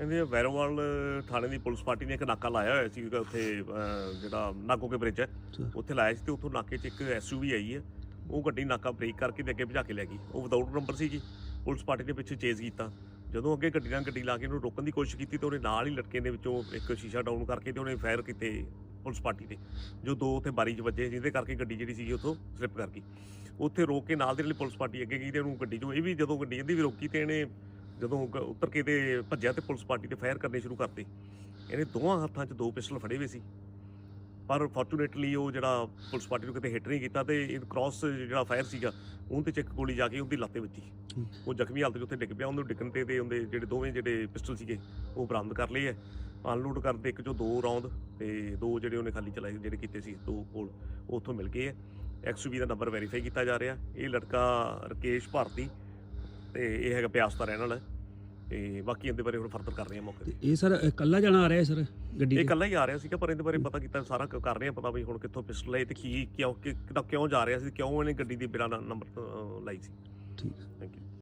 ਇਹਦੇ ਵੈਰੋਵਾਲ ਥਾਣੇ ਦੀ police party ਨੇ ਇੱਕ ਨਾਕਾ ਲਾਇਆ ਹੋਇਆ ਸੀ ਉੱਥੇ ਅਹ, ਜਿਹੜਾ ਨਾਗੋਕੇ ਬ੍ਰਿਜ ਹੈ। ਉੱਥੇ ਲਾਇਆ ਸੀ ਤੇ ਉੱਥੋਂ ਨਾਕੇ 'ਚ ਇੱਕ ਐਸਯੂਵੀ ਆਈ ਹੈ। ਉਹ ਗੱਡੀ ਨਾਕਾ ਬ੍ਰੇਕ ਕਰਕੇ ਤੇ ਅੱਗੇ ਭਜਾ ਕੇ ਲੈ ਗਈ। ਉਹ ਵਿਦਆਊਟ ਨੰਬਰ ਸੀ ਜੀ। ਪੁਲਿਸ ਪਾਰਟੀ ਨੇ ਪਿੱਛੇ ਚੇਜ਼ ਕੀਤਾ। ਜਦੋਂ ਅੱਗੇ ਗੱਡੀ ਨਾਲ ਗੱਡੀ ਲਾ ਕੇ ਉਹਨੂੰ ਰੋਕਣ ਦੀ ਕੋਸ਼ਿਸ਼ ਕੀਤੀ ਤੇ ਉਹਨੇ ਨਾਲ ਹੀ ਲਟਕੇ ਦੇ ਵਿੱਚੋਂ ਇੱਕ ਸ਼ੀਸ਼ਾ ਡਾਊਨ ਕਰਕੇ ਤੇ ਉਹਨੇ ਫਾਇਰ ਕੀਤੇ ਪੁਲਿਸ ਪਾਰਟੀ ਤੇ ਜੋ ਦੋ ਉੱਥੇ ਬਾਰੀ 'ਚ ਵੱਜੇ ਜਿਹਦੇ ਕਰਕੇ ਗੱਡੀ ਜਿਹੜੀ ਸੀ ਉੱਥੋਂ ਸਲਿੱਪ ਕਰ ਗਈ। ਉੱਥੇ ਰੋਕ ਕੇ ਨਾਲ ਦੇ ਲਈ ਪੁਲਿਸ ਪਾਰਟੀ ਅੱਗੇ ਗਈ ਤੇ ਉਹਨੂੰ ਗੱਡੀ 'ਚੋਂ ਇਹ ਵੀ ਜਦੋਂ ਗੱਡੀ ਇਹਦੀ ਵੀ ਰੋਕੀ ਤੇ ਇਹਨੇ ਜਦੋਂ ਉਤਰ ਕੇ ਤੇ ਭੱਜਿਆ ਤੇ ਪੁਲਿਸ ਪਾਰਟੀ ਤੇ ਫਾਇਰ ਕਰਨੇ ਸ਼ੁਰੂ ਕਰਤੇ। ਇਹਨੇ ਦੋਵਾਂ ਹੱਥਾਂ 'ਚ ਦੋ ਪਿਸਟਲ ਫੜੇ ਹੋਏ ਸੀ। ਪਰ ਫੋਰਚੂਨੇਟਲੀ ਉਹ ਜਿਹੜਾ ਪੁਲਿਸ ਪਾਰਟੀ ਨੂੰ ਕਿਤੇ ਹਿੱਟ ਨਹੀਂ ਕੀਤਾ ਤੇ ਇਹ ਕ੍ਰਾਸ ਜਿਹੜਾ ਫਾਇਰ ਸੀਗਾ ਉਹਦੇ ਤੇ ਚੱਕ ਗੋਲੀ ਜਾ ਕੇ ਉਹਦੀ ਲੱਤੇ ਵੱਜੀ। ਉਹ ਜ਼ਖਮੀ ਹਾਲਤ 'ਚ ਉੱਥੇ ਡਿੱਗ ਪਿਆ ਉਹਨੂੰ ਡਿੱਗਣ ਤੇ ਤੇ ਉਹਦੇ ਜਿਹੜੇ ਦੋਵੇਂ ਜਿਹੜੇ ਪਿਸਟਲ ਸੀਗੇ ਉਹ ਬਰਾਮਦ ਕਰ ਲਏ ਐ ਅਨਲੋਡ ਕਰਦੇ ਇੱਕ ਚੋਂ ਦੋ ਰੌਂਦ ਤੇ ਦੋ ਜਿਹੜੇ ਉਹਨੇ ਖਾਲੀ ਚਲਾਏ ਜਿਹੜੇ ਕੀਤੇ ਸੀ ਦੋ ਕੋਲ ਉੱਥੋਂ ਮਿਲ ਗਏ ਐ ਐਕਸਯੂਵੀ ਦਾ ਨੰਬਰ ਵੈਰੀਫਾਈ ਕੀਤਾ ਜਾ ਰਿਹਾ। ਇਹ ਲੜਕਾ ਰਕੇਸ਼ ਭਾਰਤੀ ਤੇ ਇਹ ਹੈਗਾ ਬਿਆਸ ਦਾ ਰਹਿਣ ਵਾਲਾ ਹੈ। ਤੇ ਬਾਕੀ ਇਹਦੇ ਬਾਰੇ ਹੁਣ ਫਰਦਰ ਕਰ ਰਹੇ ਹਾਂ ਮੌਕੇ ਤੇ। ਤੇ ਇਹ ਸਰ ਇਕੱਲਾ ਜਾਣਾ ਆ ਰਿਹਾ ਸਰ ਗੱਡੀ ਇਹ ਤੇ? ਇਕੱਲਾ ਹੀ ਆ ਰਿਹਾ ਸੀਗਾ ਪਰ ਇਹਦੇ ਬਾਰੇ ਪਤਾ ਕੀਤਾ ਸਾਰਾ ਕ- ਕਰ ਰਹੇ ਆ ਪਤਾ ਵੀ ਹੁਣ ਕਿੱਥੋਂ ਪਿਸਟਲ ਹੈ ਤੇ ਕੀ ਕਿਉਂ ਕਿ- ਕਿਉਂ ਜਾ ਰਿਹਾ ਸੀ ਕਿਉਂ ਇਹਨੇ ਗੱਡੀ ਦੀ ਬਿਨਾਂ ਨੰਬਰ ਲਾਈ ਸੀ। ਠੀਕ। Thank you